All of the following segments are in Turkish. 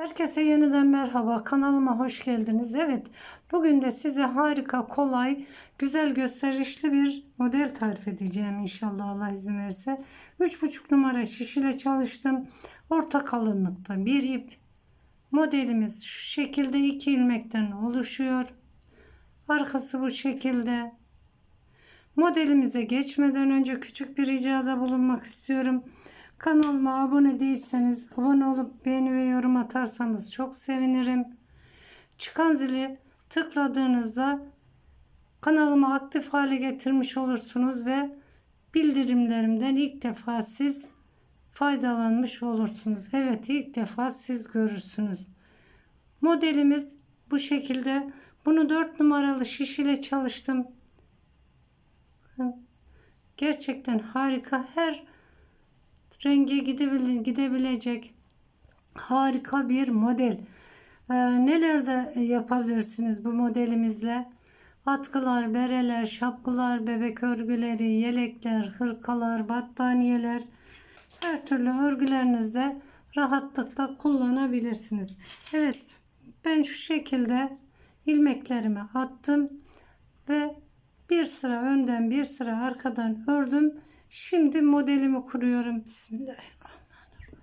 Herkese yeniden merhaba. Kanalıma hoş geldiniz. Evet, bugün de size harika, kolay, güzel gösterişli bir model tarif edeceğim inşallah Allah izin verirse. 3,5 numara şiş ile çalıştım. Orta kalınlıkta bir ip. Modelimiz şu şekilde iki ilmekten oluşuyor. Arkası bu şekilde. Modelimize geçmeden önce küçük bir ricada bulunmak istiyorum. Kanalıma abone değilseniz abone olup beğeni ve yorum atarsanız çok sevinirim. Çıkan zili tıkladığınızda kanalıma aktif hale getirmiş olursunuz ve bildirimlerimden ilk defa siz faydalanmış olursunuz. Evet ilk defa siz görürsünüz. Modelimiz bu şekilde. Bunu 4 numaralı şiş ile çalıştım. Gerçekten harika. Her renge gidebile, gidebilecek harika bir model. Ee, neler yapabilirsiniz bu modelimizle? Atkılar, bereler, şapkılar, bebek örgüleri, yelekler, hırkalar, battaniyeler her türlü örgülerinizde rahatlıkla kullanabilirsiniz. Evet ben şu şekilde ilmeklerimi attım ve bir sıra önden bir sıra arkadan ördüm. Şimdi modelimi kuruyorum. Bismillahirrahmanirrahim.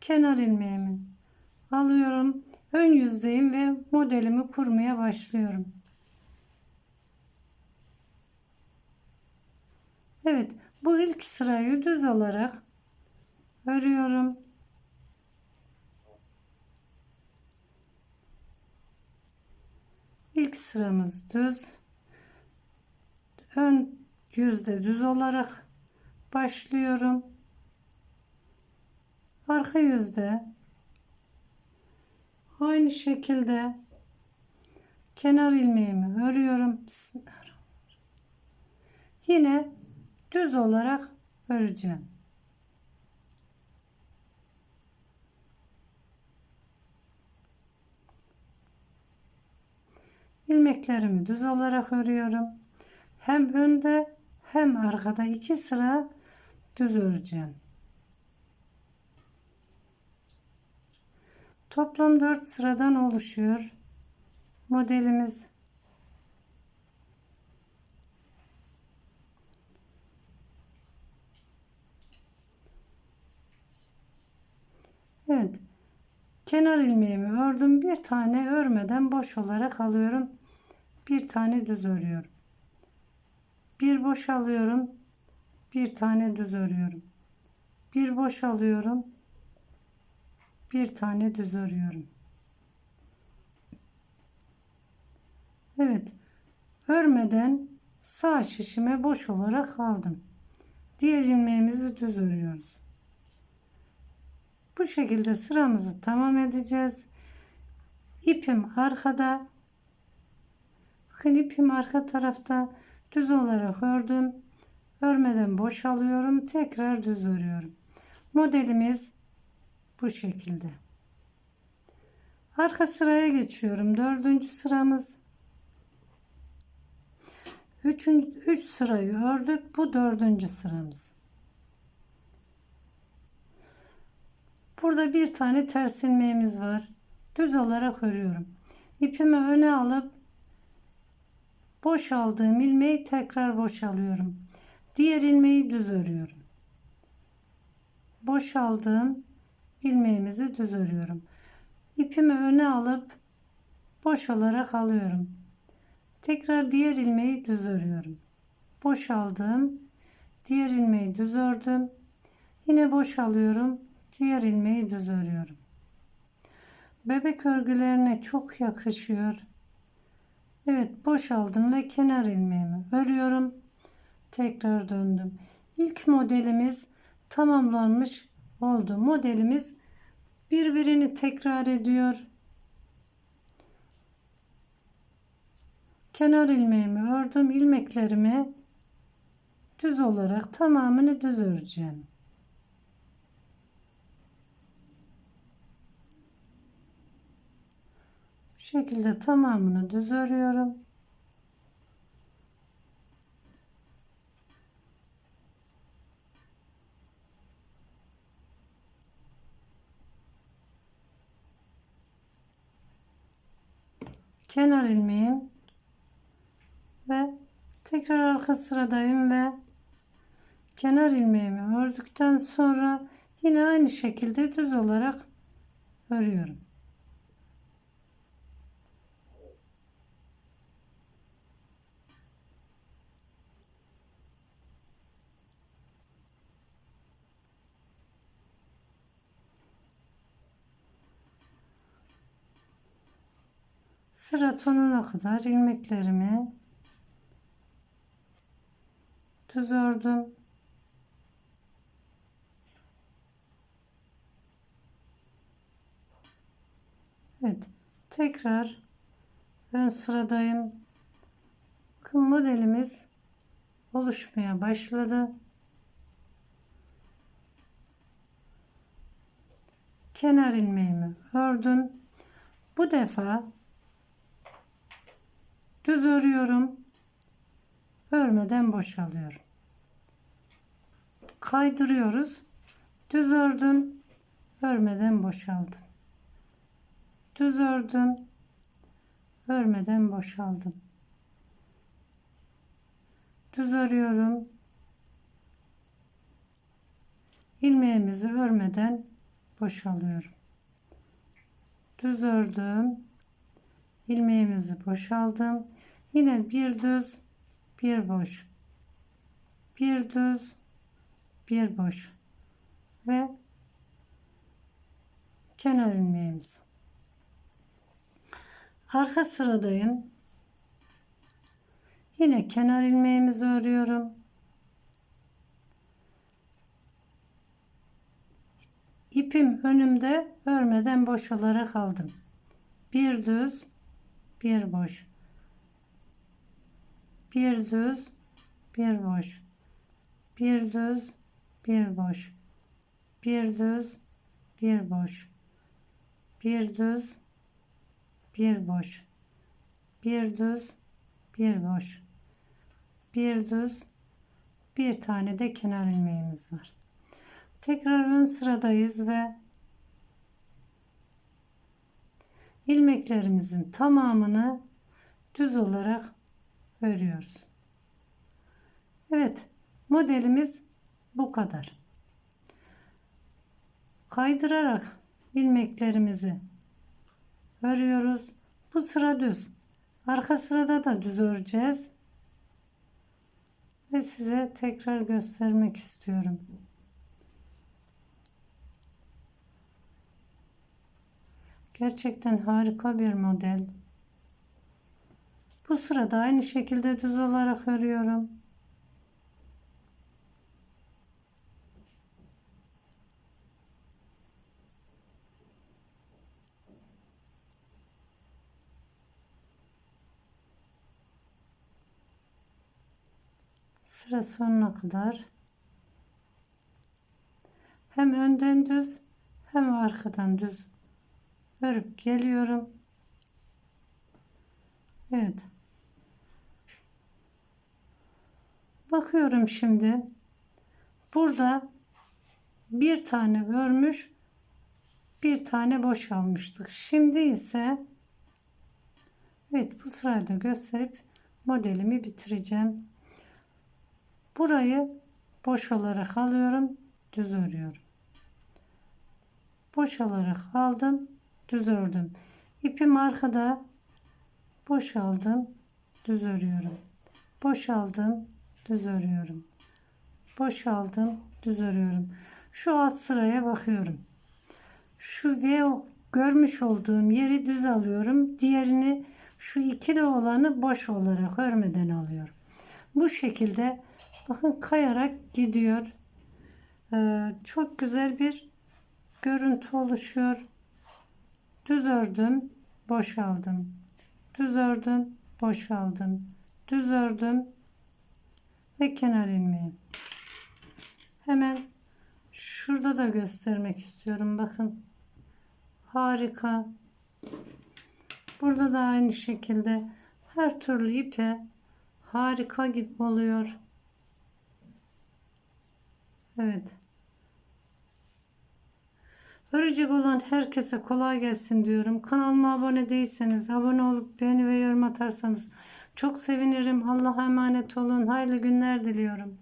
Kenar ilmeğimi alıyorum. Ön yüzdeyim ve modelimi kurmaya başlıyorum. Evet, bu ilk sırayı düz olarak örüyorum. İlk sıramız düz. Ön yüzde düz olarak başlıyorum. Arka yüzde aynı şekilde kenar ilmeğimi örüyorum. Yine düz olarak öreceğim. ilmeklerimi düz olarak örüyorum. Hem önde hem arkada iki sıra düz öreceğim. Toplam 4 sıradan oluşuyor. Modelimiz Evet. Kenar ilmeğimi ördüm. Bir tane örmeden boş olarak alıyorum. Bir tane düz örüyorum. Bir boş alıyorum. Bir tane düz örüyorum. Bir boş alıyorum. Bir tane düz örüyorum. Evet. Örmeden sağ şişime boş olarak aldım. Diğer ilmeğimizi düz örüyoruz. Bu şekilde sıramızı tamam edeceğiz. İpim arkada. Bakın ipim arka tarafta düz olarak ördüm. Örmeden boş alıyorum. Tekrar düz örüyorum. Modelimiz bu şekilde. Arka sıraya geçiyorum. Dördüncü sıramız. Üçüncü, üç sırayı ördük. Bu dördüncü sıramız. Burada bir tane ters ilmeğimiz var. Düz olarak örüyorum. İpimi öne alıp boş aldığım ilmeği tekrar boşalıyorum. Diğer ilmeği düz örüyorum. Boş aldığım ilmeğimizi düz örüyorum. İpimi öne alıp boş olarak alıyorum. Tekrar diğer ilmeği düz örüyorum. Boş aldığım diğer ilmeği düz ördüm. Yine boş alıyorum. Diğer ilmeği düz örüyorum. Bebek örgülerine çok yakışıyor. Evet boşaldım ve kenar ilmeğimi örüyorum. Tekrar döndüm. İlk modelimiz tamamlanmış oldu. Modelimiz birbirini tekrar ediyor. Kenar ilmeğimi ördüm. ilmeklerimi düz olarak tamamını düz öreceğim. şekilde tamamını düz örüyorum. kenar ilmeğim ve tekrar arka sıradayım ve kenar ilmeğimi ördükten sonra yine aynı şekilde düz olarak örüyorum. Sıra sonuna kadar ilmeklerimi düz ördüm. Evet. Tekrar ön sıradayım. Bakın modelimiz oluşmaya başladı. Kenar ilmeğimi ördüm. Bu defa düz örüyorum. Örmeden boşalıyorum. Kaydırıyoruz. Düz ördüm. Örmeden boşaldım. Düz ördüm. Örmeden boşaldım. Düz örüyorum. ilmeğimizi örmeden boşalıyorum. Düz ördüm. ilmeğimizi boşaldım. Yine bir düz, bir boş. Bir düz, bir boş. Ve kenar ilmeğimiz. Arka sıradayım. Yine kenar ilmeğimizi örüyorum. İpim önümde örmeden boş olarak aldım. Bir düz, bir boş. Bir düz, bir boş. Bir düz, bir boş. Bir düz, bir boş. Bir düz, bir boş. Bir düz, bir boş. Bir düz, bir tane de kenar ilmeğimiz var. Tekrar ön sıradayız ve ilmeklerimizin tamamını düz olarak örüyoruz. Evet, modelimiz bu kadar. Kaydırarak ilmeklerimizi örüyoruz. Bu sıra düz. Arka sırada da düz öreceğiz. Ve size tekrar göstermek istiyorum. Gerçekten harika bir model. Bu sırada aynı şekilde düz olarak örüyorum. Sıra sonuna kadar hem önden düz hem arkadan düz örüp geliyorum. Evet. Bakıyorum şimdi. Burada bir tane örmüş, bir tane boş almıştık. Şimdi ise evet bu sırayı da gösterip modelimi bitireceğim. Burayı boş olarak alıyorum, düz örüyorum. Boş olarak aldım, düz ördüm. İpim arkada boşaldım, düz örüyorum. Boşaldım, düz örüyorum. Boşaldım, düz örüyorum. Şu alt sıraya bakıyorum. Şu ve görmüş olduğum yeri düz alıyorum. Diğerini şu ikili olanı boş olarak örmeden alıyorum. Bu şekilde bakın kayarak gidiyor. Ee, çok güzel bir görüntü oluşuyor. Düz ördüm, boşaldım. Düz ördüm, boşaldım. Düz ördüm ve kenar ilmeği. Hemen şurada da göstermek istiyorum. Bakın. Harika. Burada da aynı şekilde her türlü ipe harika gibi oluyor. Evet. Örecek olan herkese kolay gelsin diyorum. Kanalıma abone değilseniz abone olup beğeni ve yorum atarsanız çok sevinirim. Allah'a emanet olun. Hayırlı günler diliyorum.